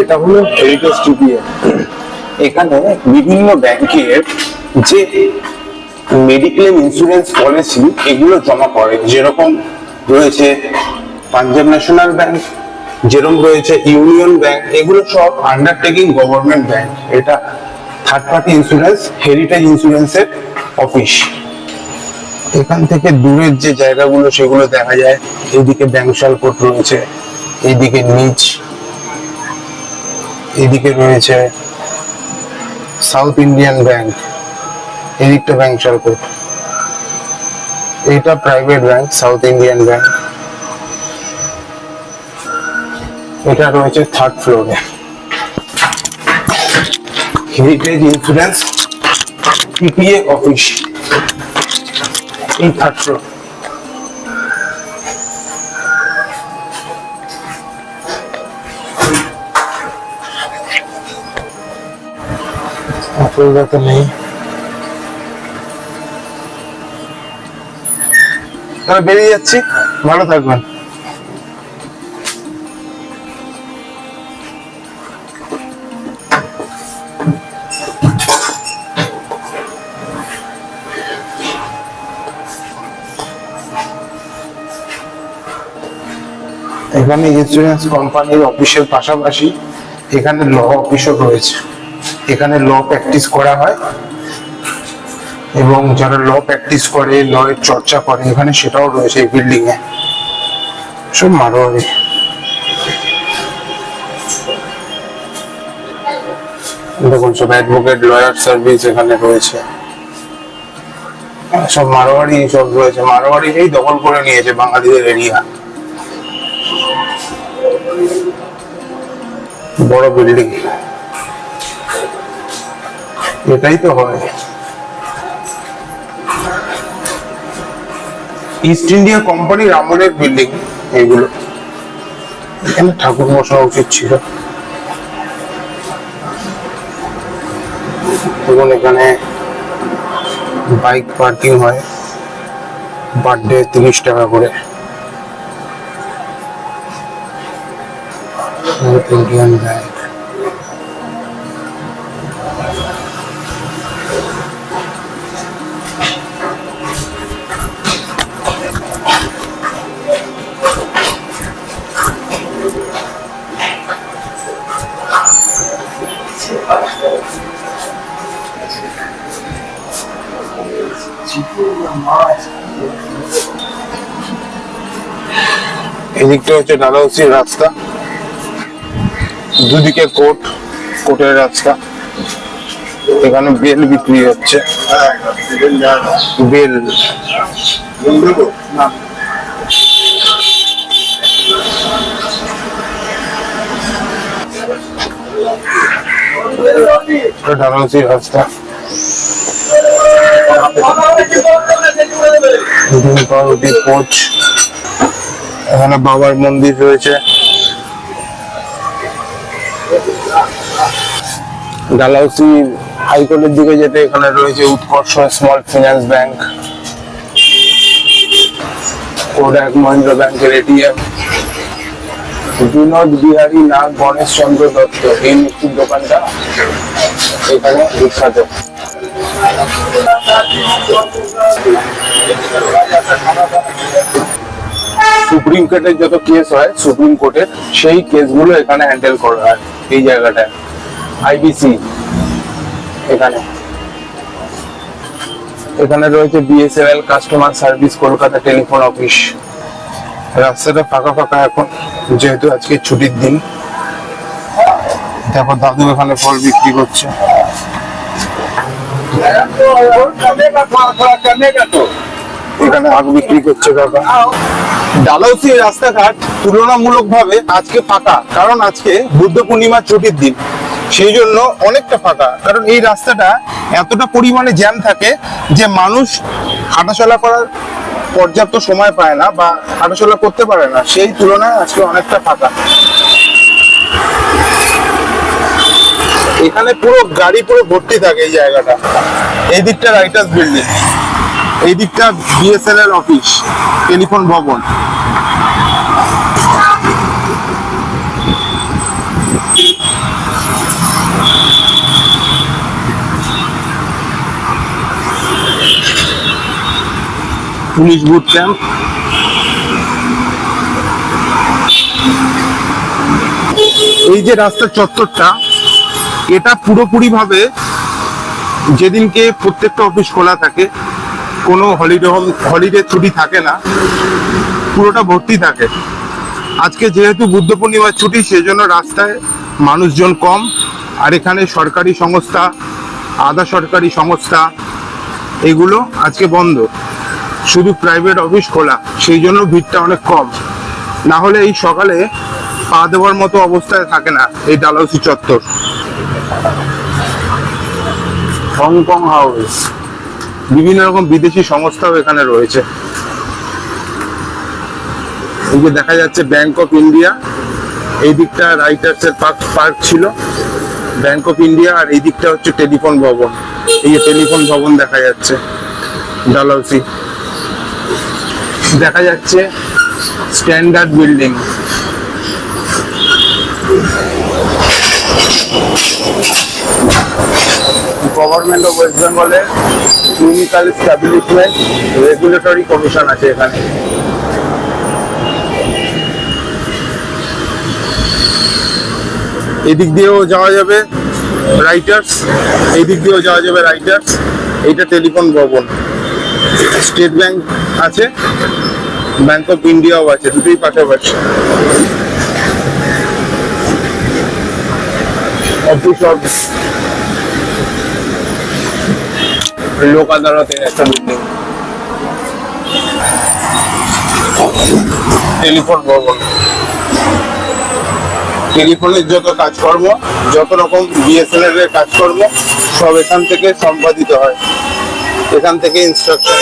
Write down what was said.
এটা হলো heritage TPA এখানে বিভিন্ন ব্যাংকের যে মেডিক্লেম ইন্স্যুরেন্স পলিসি এগুলো জমা করে যেরকম রয়েছে পাঞ্জাব ন্যাশনাল ব্যাংক যেরকম রয়েছে ইউনিয়ন ব্যাংক এগুলো সব আন্ডারটেকিং গভর্নমেন্ট ব্যাংক এটা থার্ড পার্টি ইন্স্যুরেন্স হেরিটেজ ইন্স্যুরেন্সের অফিস এখান থেকে দূরের যে জায়গাগুলো, সেগুলো দেখা যায়। এইদিকে ব্যাংশাল কোর্ট রয়েছে এইদিকে নিচ। এদিকে রয়েছে সাউথ ইন্ডিয়ান ব্যাংক এদিকটা ব্যাংক কোর্ট এইটা private bank south Indian bank এটা রয়েছে থার্ড ফ্লোরে হেরিটেজ ইন্স্যুরেন্স পিপিএ অফিস এই থার্ড ফ্লোর অসুবিধা তো নেই। তাহলে বেরিয়ে যাচ্ছি। ভালো থাকবেন। এখানে ইন্স্যুরেন্স কোম্পানির অফিসের পাশাপাশি এখানে ল অফিসও রয়েছে। এখানে ল প্র্যাকটিস করা হয় এবং যারা ল প্র্যাকটিস করে ল এর চর্চা করে, এখানে সেটাও রয়েছে এই বিল্ডিং এ। সব মারোয়ারি। দেখুন, সব অ্যাডভোকেট লয়ার সার্ভিস এখানে রয়েছে। সব মারোয়ারি সব রয়েছে। মারোয়ারিকেই দখল করে নিয়েছে বাঙালিদের এরিয়া বড় বিল্ডিং এটাই তো হয়। ইস্ট ইন্ডিয়া কোম্পানির আমলের বিল্ডিং এগুলো। এখানে ঠাকুর বসা উচিত ছিল। এবং এখানে বাইক পার্কিং হয়। বার্থডে তিরিশ টাকা করে। ইন্ডিয়ান ব্যাংক এদিকটা হচ্ছে ডালাউসির রাস্তা। দুদিকে কোর্ট কোর্টের রাস্তা। এখানে বেল বিক্রি হচ্ছে। বেল এটা ডালাউসির রাস্তা পাউরুটি কোচ, এখানে বাবার মন্দির রয়েছে। ডালাউসি হাইকোর্টের দিকে যেতে এখানে রয়েছে Utkarsh small finance bank. Kotak Mahindra ব্যাংকের এটিএম। বিনোদ বিহারী দত্ত, এই মিষ্টির দোকানটা এখানে বিখ্যাত। সুপ্রিম কোর্টের যত কেস হয়, সুপ্রিম কোর্টের সেই কেসগুলো এখানে হ্যান্ডেল করা হয়, এই জায়গাটায়। আইবিসি এখানে। এখানে রয়েছে BSNL customer service Kolkata telephone office রাস্তাটা ফাঁকা ফাঁকা এখন, যেহেতু আজকে ছুটির দিন। তারপর দাদু এখানে ফল বিক্রি করছে। এখানে আগ বিক্রি করছে রাস্তাঘাট আজকে ফাঁকা, কারণ আজকে বুদ্ধ পূর্ণিমার ছুটির দিন। সেই জন্য অনেকটা ফাঁকা, কারণ এই রাস্তাটা এতটা পরিমাণে জ্যাম থাকে যে মানুষ হাঁটাচলা করার পর্যাপ্ত সময় পায় না বা হাঁটাচলা করতে পারে না, সেই তুলনায় আজকে অনেকটা ফাঁকা। এখানে পুরো গাড়ি পুরো ভর্তি থাকে এই জায়গাটা। এই দিকটা রাইটার্স বিল্ডিং, এই দিকটা বিএসএল এর অফিস, টেলিফোন ভবন। পুলিশ বুট ক্যাম্প এই যে রাস্তার চত্বরটা, এটা পুরোপুরি ভাবে যেদিনকে প্রত্যেকটা অফিস খোলা থাকে, কোনো হলিডে হল হলিডে ছুটি থাকে না, পুরোটা ভর্তি থাকে। আজকে যেহেতু বুদ্ধ পূর্ণিমার ছুটি, সেজন্য রাস্তায় মানুষজন কম, আর এখানে সরকারি সংস্থা, আধা সরকারি সংস্থা, এগুলো আজকে বন্ধ। শুধু প্রাইভেট অফিস খোলা, সেই জন্য ভিড়টা অনেক কম। না হলে এই সকালে পা দেওয়ার মতো অবস্থায় থাকে না এই ডালহৌসি চত্বর। Hong Kong house. বিভিন্ন রকম বিদেশি সংস্থাও এখানে রয়েছে। এই যে দেখা যাচ্ছে ব্যাংক অফ ইন্ডিয়া এই দিকটা রাইটার্স এর পার্ক পার্ক ছিল। ব্যাংক অফ ইন্ডিয়া আর এই দিকটা হচ্ছে টেলিফোন ভবন। এই যে টেলিফোন ভবন দেখা যাচ্ছে, ডালহৌসি। দেখা যাচ্ছে standard building government of west বেঙ্গলের ক্লিনিক্যাল স্টাবলিশমেন্ট রেগুলেটরি কমিশন আছে এখানে। এদিক দিয়েও যাওয়া যাবে রাইটার্স এই দিক দিয়েও যাওয়া যাবে রাইটার্স এইটা টেলিফোন ভবন। স্টেট ব্যাংক আছে ব্যাংক অফ ইন্ডিয়াও আছে, দুটোই পাশাপাশি। অফিস অফ লোক আদালতের একটা বিল্ডিং টেলিফোন ভবন টেলিফোনের যত কাজকর্ম, যত রকম বিএসএনএল এর কাজকর্ম, সব এখান থেকে সম্পাদিত হয়। এখান থেকে ইনস্ট্রাকশন